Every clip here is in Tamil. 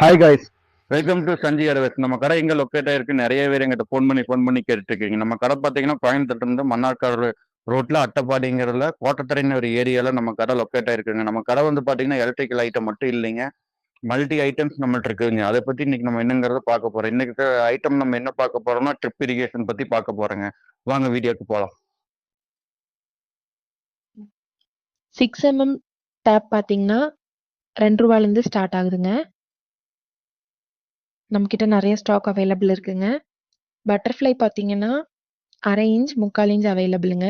Hi guys welcome to Sanjeev hardwares நம்ம கடை எங்க லொக்கேட் ஆயிருக்கு? நிறைய பேர் எங்கிட்ட ஃபோன் பண்ணி ஃபோன் பண்ணி கேட்டுட்டு இருக்கீங்க நம்ம கடை பார்த்தீங்கன்னா கோயம்புத்தூர்ல இருந்து மன்னார்காடு ரோட்ல அட்டப்பாடிங்கிறதுல கோட்டத்தரைன்னு ஒரு ஏரியால நம்ம கடை லொக்கேட் ஆயிருக்குங்க. நம்ம கடை வந்து பாத்தீங்கன்னா எலக்ட்ரிக்கல் ஐட்டம் மட்டும் இல்லைங்க. மல்டி ஐட்டம்ஸ் நம்மள்ட்ட இருக்குங்க. அதை பத்தி இன்னைக்கு நம்ம என்னங்கிறத பார்க்க போறோம். இன்னைக்கு ஐட்டம் நம்ம என்ன பார்க்க போறோம்னா ட்ரிப் இரிகேஷன் பத்தி பார்க்க போறோங்க. வாங்க வீடியோக்கு போலாம். சிக்ஸ் எம்எம் டேப் பார்த்தீங்கன்னா ரெண்டு ரூபாயிலேருந்து ஸ்டார்ட் ஆகுதுங்க. நம்மக்கிட்ட நிறைய ஸ்டாக் அவைலபிள் இருக்குங்க. பட்டர்ஃப்ளை பார்த்தீங்கன்னா அரை இன்ச் முக்கால் இன்ச் அவைலபிளுங்க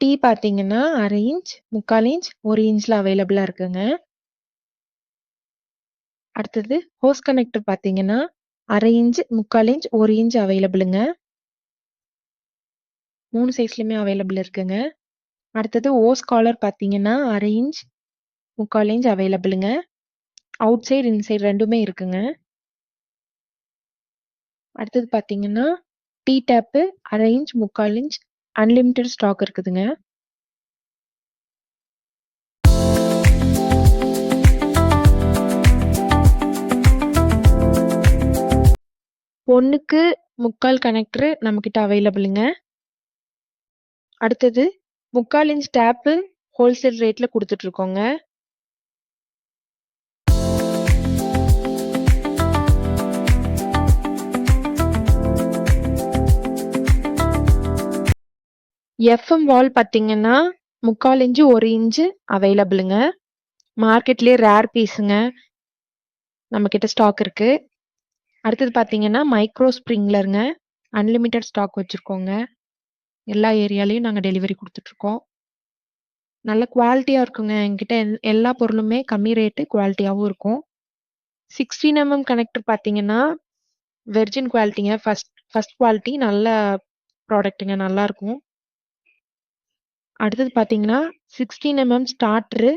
டீ பார்த்தீங்கன்னா அரை இன்ச் முக்கால் இன்ச் ஒரு இன்ச்சில் அவைலபிளாக இருக்குங்க. அடுத்தது ஹோஸ் கனெக்டர் பார்த்தீங்கன்னா அரை இன்ச் முக்கால் இன்ச் ஒரு இன்ச் அவைலபிளுங்க மூணு சைஸ்லையுமே அவைலபிள் இருக்குங்க. அடுத்தது ஓஸ் காலர் பார்த்தீங்கன்னா அரை இன்ச் முக்கால் இன்ச் அவைலபிளுங்க அவுட் சைடு இன்சைடு ரெண்டுமே இருக்குங்க. அடுத்தது பார்த்தீங்கன்னா டீ டேப்பு அரை இன்ச் முக்கால் இன்ச் அன்லிமிட்டெட் ஸ்டாக் இருக்குதுங்க. ஒன்றுக்கு முக்கால் கனெக்டரு நம்மக்கிட்ட அவைலபிளுங்க. அடுத்தது முக்கால் இன்ச் டேப்பு ஹோல்சேல் ரேட்டில் கொடுத்துட்ருக்கோங்க. எஃப்எம் வால் பார்த்தீங்கன்னா முக்கால் இன்ச்சு ஒரு இன்ச்சு அவைலபிளுங்க மார்க்கெட்லேயே ரேர் பீஸுங்க நம்மக்கிட்ட ஸ்டாக் இருக்குது அடுத்தது பார்த்தீங்கன்னா மைக்ரோ ஸ்ப்ரிங்லருங்க அன்லிமிட்டெட் ஸ்டாக் வச்சுருக்கோங்க. எல்லா ஏரியாலையும் நாங்கள் டெலிவரி கொடுத்துட்ருக்கோம். நல்ல குவாலிட்டியாக இருக்குங்க. எங்கிட்ட எல் எல்லா பொருளுமே கம்மி ரேட்டு குவாலிட்டியாகவும் இருக்கும். சிக்ஸ்டீன் எம்எம் கனெக்டர் பார்த்தீங்கன்னா வெர்ஜின் குவாலிட்டிங்க ஃபஸ்ட் ஃபஸ்ட் குவாலிட்டி நல்ல ப்ராடக்ட்டுங்க நல்லாயிருக்கும் அடுத்தது பார்த்தீங்கன்னா சிக்ஸ்டீன் எம்எம் mm ஸ்டார்ட்ரு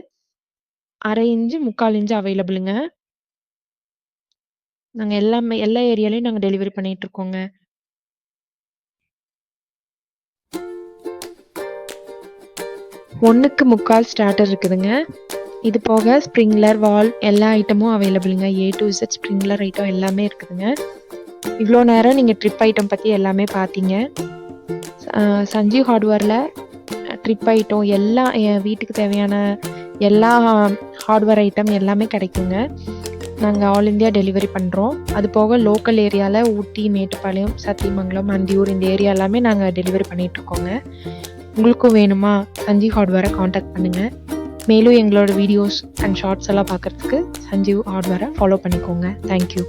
அரை இன்ச்சு முக்கால் இன்ச்சு அவைலபிளுங்க நாங்கள் எல்லாமே எல்லா ஏரியாலையும் நாங்கள் டெலிவரி பண்ணிகிட்ருக்கோங்க ஒன்றுக்கு முக்கால் ஸ்டார்டர் இருக்குதுங்க. இது போக ஸ்ப்ரிங்லர் வால் எல்லா ஐட்டமும் அவைலபிளுங்க A to Z sprinkler item எல்லாமே இருக்குதுங்க. இவ்வளோ நேரம் நீங்கள் ட்ரிப் ஐட்டம் பற்றி எல்லாமே பார்த்தீங்க சஞ்சீவ் ஹார்ட்வேரில் ட்ரிப் ஐட்டம் எல்லா என் வீட்டுக்கு தேவையான எல்லா ஹார்ட்வேர் ஐட்டம் எல்லாமே கிடைக்குங்க. நாங்கள் ஆல் இந்தியா டெலிவரி பண்ணுறோம் அது போக லோக்கல் ஏரியாவில் ஊட்டி மேட்டுப்பாளையம் சத்தியமங்கலம் அந்தியூர் இந்த ஏரியா எல்லாமே நாங்கள் டெலிவரி பண்ணிகிட்ருக்கோங்க உங்களுக்கும் வேணுமா சஞ்சீவ் ஹார்ட்வேரை காண்டாக்ட் பண்ணுங்கள் மேலும் எங்களோட வீடியோஸ் அண்ட் ஷார்ட்ஸ் எல்லாம் பார்க்குறதுக்கு சஞ்சீவ் ஹார்ட்வேரை ஃபாலோ பண்ணிக்கோங்க. Thank you